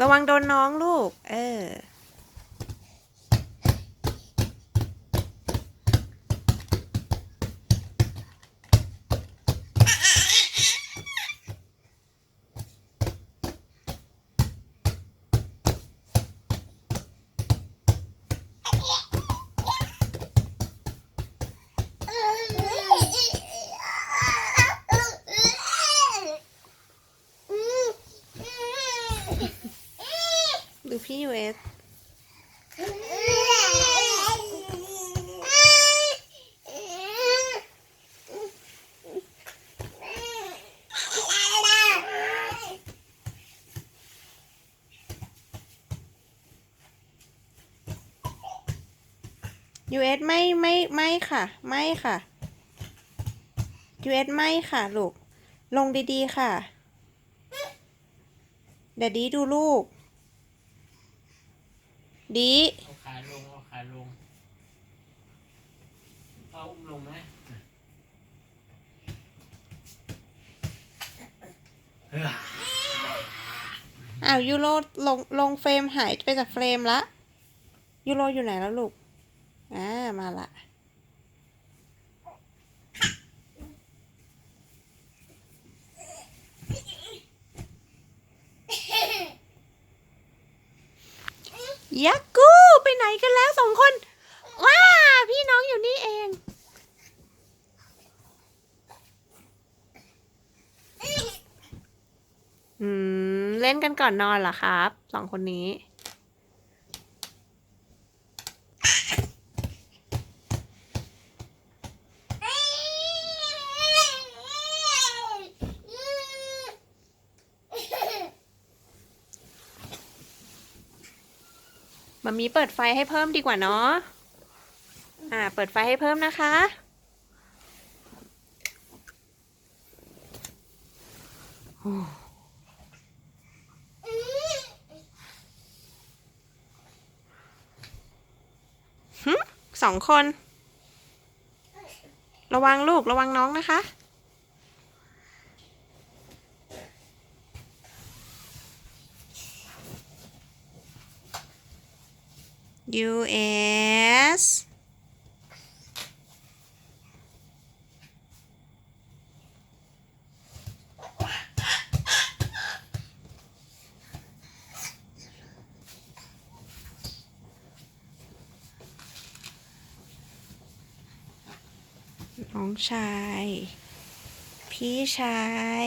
ระวังโดนน้องลูก เออ พี่ยูเอสยูเอสไม่ไม่ไม่ค่ะ ไม่ค่ะยูเอสไม่ค่ะลูก ลงดีๆค่ะ เดี๋ยวดีดูลูก ดีเอาขาลงเอาขาลงเอาอุ้มลงไหมเฮ้ยอ้าวยูโรลงลงเฟรมหายไปจากเฟรมละยูโรอยู่ไหนแล้วลูก อ่า มาละ ยักกูไปไหนกันแล้วสองคน ว้า พี่น้องอยู่นี่เองอืมเล่นกันก่อนนอนเหรอครับสองคนนี้ มามีเปิดไฟให้เพิ่มดีกว่าเนาะ อ่า เปิดไฟให้เพิ่มนะคะหึสองคน ระวังลูกระวังน้องนะคะ US น้องชาย พี่ชาย